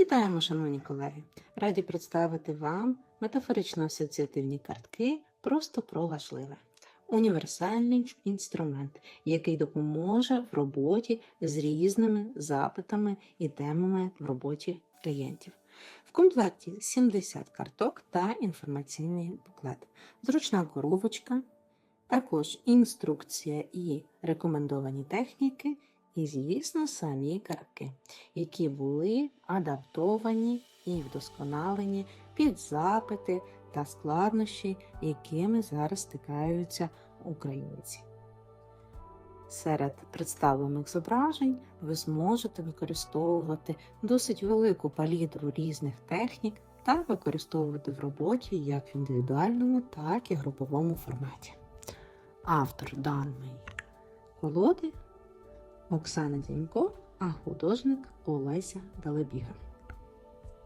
Вітаємо, шановні колеги! Раді представити вам метафорично-асоціативні картки просто про важливе. Універсальний інструмент, який допоможе в роботі з різними запитами і темами в роботі клієнтів. В комплекті 70 карток та інформаційний буклет, зручна коробочка, також інструкція і рекомендовані техніки, і, звісно, самі картки, які були адаптовані і вдосконалені під запити та складнощі, якими зараз стикаються українці. Серед представлених зображень ви зможете використовувати досить велику палітру різних технік та використовувати в роботі як в індивідуальному, так і груповому форматі. Автор даної колоди Оксана Дінько, а художник Олеся Далебіга.